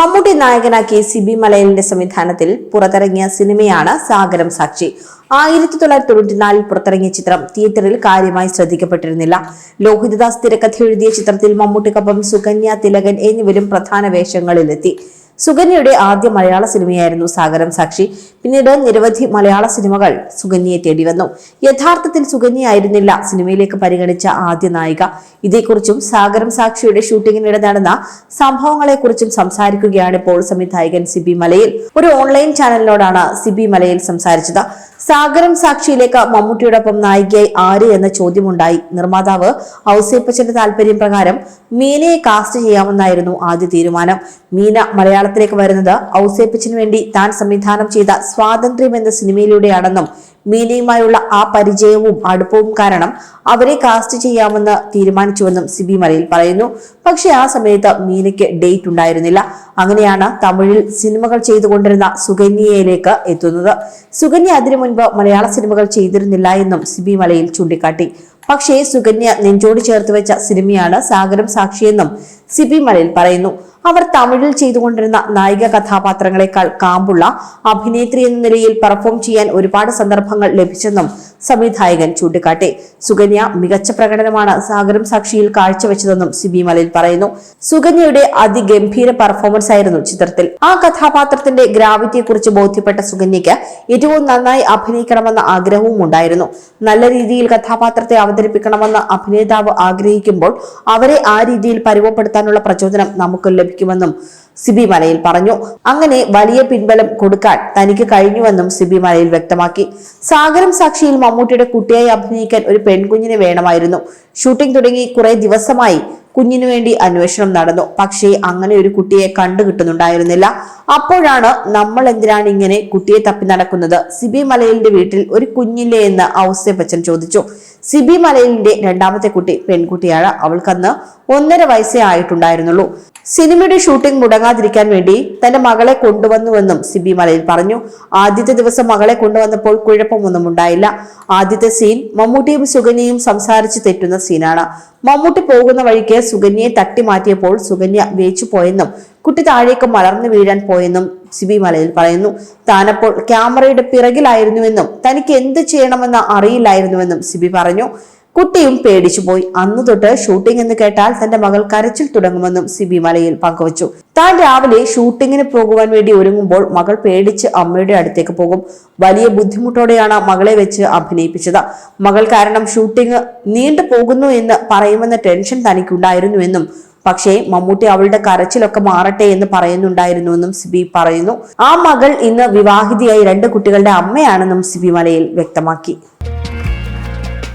മമ്മൂട്ടി നായകനാക്കി സിബി മലയലിന്റെ സംവിധാനത്തിൽ പുറത്തിറങ്ങിയ സിനിമയാണ് സാഗരം സാക്ഷി. ആയിരത്തി തൊള്ളായിരത്തി തൊണ്ണൂറ്റിനാലിൽ പുറത്തിറങ്ങിയ ചിത്രം തിയേറ്ററിൽ കാര്യമായി ശ്രദ്ധിക്കപ്പെട്ടിരുന്നില്ല. ലോഹിതദാസ് തിരക്കഥ എഴുതിയ ചിത്രത്തിൽ മമ്മൂട്ടിക്കൊപ്പം സുകന്യ തിലകൻ എന്നിവരും പ്രധാന വേഷങ്ങളിലെത്തി. സുകന്യയുടെ ആദ്യ മലയാള സിനിമയായിരുന്നു സാഗരം സാക്ഷി. പിന്നീട് നിരവധി മലയാള സിനിമകൾ സുകന്യയെ തേടി വന്നു. യഥാർത്ഥത്തിൽ സുകന്യയായിരുന്നില്ല സിനിമയിലേക്ക് പരിഗണിച്ച ആദ്യ നായിക. ഇതേക്കുറിച്ചും സാഗരം സാക്ഷിയുടെ ഷൂട്ടിങ്ങിനിടെ നടന്ന സംഭവങ്ങളെക്കുറിച്ചും സംസാരിക്കുകയാണ് ഇപ്പോൾ സംവിധായകൻ സിബി മലയിൽ. ഒരു ഓൺലൈൻ ചാനലിനോടാണ് സിബി മലയിൽ സംസാരിച്ചത്. സാഗരം സാക്ഷിയിലേക്ക് മമ്മൂട്ടിയോടൊപ്പം നായികയായി ആര് എന്ന ചോദ്യമുണ്ടായി. നിർമ്മാതാവ് ഔസേപ്പച്ചന്റെ താല്പര്യം പ്രകാരം മീനയെ കാസ്റ്റ് ചെയ്യാമെന്നായിരുന്നു ആദ്യ തീരുമാനം. മീന മലയാളത്തിലേക്ക് വരുന്നത് ഔസേപ്പച്ചന് വേണ്ടി താൻ സംവിധാനം ചെയ്ത സ്വാതന്ത്ര്യം എന്ന സിനിമയിലൂടെയാണെന്നും മീനയുമായുള്ള ആ പരിചയവും അടുപ്പവും കാരണം അവരെ കാസ്റ്റ് ചെയ്യാമെന്ന് തീരുമാനിച്ചുവെന്നും സിബി മലയിൽ പറയുന്നു. പക്ഷേ ആ സമയത്ത് മീനയ്ക്ക് ഡേറ്റ് ഉണ്ടായിരുന്നില്ല. അങ്ങനെയാണ് തമിഴിൽ സിനിമകൾ ചെയ്തുകൊണ്ടിരുന്ന സുകന്യയിലേക്ക് എത്തുന്നത്. സുകന്യ അതിനു മുൻപ് മലയാള സിനിമകൾ ചെയ്തിരുന്നില്ല എന്നും സിബി മലയിൽ ചൂണ്ടിക്കാട്ടി. പക്ഷേ സുകന്യ നെഞ്ചോട് ചേർത്ത് വെച്ച സിനിമയാണ് സാഗരം സാക്ഷിയെന്നും സിബി മലയിൽ പറയുന്നു. അവർ തമിഴിൽ ചെയ്തുകൊണ്ടിരുന്ന നായിക കഥാപാത്രങ്ങളെക്കാൾ കാമ്പുള്ള അഭിനേത്രി എന്ന നിലയിൽ പെർഫോം ചെയ്യാൻ ഒരുപാട് സന്ദർഭങ്ങൾ ലഭിച്ചെന്നും സംവിധായകൻ ചൂണ്ടിക്കാട്ടി. സുകന്യ മികച്ച പ്രകടനമാണ് സാഗരം സാക്ഷിയിൽ കാഴ്ചവെച്ചതെന്നും സിബി മലയിൽ പറയുന്നു. സുകന്യയുടെ അതിഗംഭീര പെർഫോമൻസ് ആയിരുന്നു ചിത്രത്തിൽ. ആ കഥാപാത്രത്തിന്റെ ഗ്രാവിറ്റിയെക്കുറിച്ച് ബോധ്യപ്പെട്ട സുകന്യയ്ക്ക് ഏറ്റവും നന്നായി അഭിനയിക്കണമെന്ന ആഗ്രഹവും ഉണ്ടായിരുന്നു. നല്ല രീതിയിൽ കഥാപാത്രത്തെ അവതരിപ്പിക്കണമെന്ന് അഭിനേതാവ് ആഗ്രഹിക്കുമ്പോൾ അവരെ ആ രീതിയിൽ പരിമപ്പെടുത്താനുള്ള പ്രചോദനം നമുക്ക് ലഭിക്കുമെന്നും സിബി മലയിൽ പറഞ്ഞു. അങ്ങനെ വലിയ പിൻബലം കൊടുക്കാൻ തനിക്ക് കഴിഞ്ഞുവെന്നും സിബി മലയിൽ വ്യക്തമാക്കി. സാഗരം സാക്ഷിയിൽ മമ്മൂട്ടിയുടെ കുട്ടിയായി അഭിനയിക്കാൻ ഒരു പെൺകുഞ്ഞിനെ വേണമായിരുന്നു. ഷൂട്ടിംഗ് തുടങ്ങി കുറെ ദിവസമായി കുഞ്ഞിനു വേണ്ടി അന്വേഷണം നടന്നു. പക്ഷേ അങ്ങനെ ഒരു കുട്ടിയെ കണ്ടു കിട്ടുന്നുണ്ടായിരുന്നില്ല. അപ്പോഴാണ് നമ്മൾ എന്തിനാണ് ഇങ്ങനെ കുട്ടിയെ തപ്പി നടക്കുന്നത്? സിബി മലയിലിന്റെ വീട്ടിൽ ഒരു കുഞ്ഞില്ലേ എന്ന് ഔസേപ്പച്ചൻ ചോദിച്ചു. സിബി മലയിലിന്റെ രണ്ടാമത്തെ കുട്ടി പെൺകുട്ടിയാണ്. അവൾക്കന്ന് ഒന്നര വയസ്സേ ആയിട്ടുണ്ടായിരുന്നുള്ളൂ. സിനിമയുടെ ഷൂട്ടിംഗ് മുടങ്ങാതിരിക്കാൻ വേണ്ടി തന്റെ മകളെ കൊണ്ടുവന്നുവെന്നും സിബി മലയിൽ പറഞ്ഞു. ആദ്യത്തെ ദിവസം മകളെ കൊണ്ടുവന്നപ്പോൾ കുഴപ്പമൊന്നും ഉണ്ടായില്ല. ആദ്യത്തെ സീൻ മമ്മൂട്ടിയും സുകന്യയും സംസാരിച്ച് തെറ്റുന്ന സീനാണ്. മമ്മൂട്ടി പോകുന്ന വഴിക്ക് സുകന്യയെ തട്ടി മാറ്റിയപ്പോൾ സുകന്യ വേച്ചു പോയെന്നും കുട്ടി താഴേക്ക് മലർന്നു വീഴാൻ പോയെന്നും സിബി മലയിൽ പറയുന്നു. താനപ്പോൾ ക്യാമറയുടെ പിറകിലായിരുന്നുവെന്നും തനിക്ക് എന്ത് ചെയ്യണമെന്ന് അറിയില്ലായിരുന്നുവെന്നും സിബി പറഞ്ഞു. കുട്ടിയും പേടിച്ചുപോയി അന്നു തൊട്ട് ഷൂട്ടിംഗ് എന്ന് കേട്ടാൽ തന്റെ മകൾ കരച്ചിൽ തുടങ്ങുമെന്നും സിബി മലയിൽ പങ്കുവച്ചു. താൻ രാവിലെ ഷൂട്ടിങ്ങിന് പോകുവാൻ വേണ്ടി ഒരുങ്ങുമ്പോൾ മകൾ പേടിച്ച് അമ്മയുടെ അടുത്തേക്ക് പോകും. വലിയ ബുദ്ധിമുട്ടോടെയാണ് മകളെ വെച്ച് അഭിനയിപ്പിച്ചത്. മകൾ കാരണം ഷൂട്ടിംഗ് നീണ്ടു പോകുന്നു എന്ന് പറയുമെന്ന ടെൻഷൻ തനിക്കുണ്ടായിരുന്നുവെന്നും പക്ഷേ മമ്മൂട്ടി അവളുടെ കരച്ചിലൊക്കെ മാറട്ടെ എന്ന് പറയുന്നുണ്ടായിരുന്നുവെന്നും സിബി പറയുന്നു. ആ മകൾ ഇന്ന് വിവാഹിതയായി രണ്ട് കുട്ടികളുടെ അമ്മയാണെന്നും സിബി മലയിൽ വ്യക്തമാക്കി.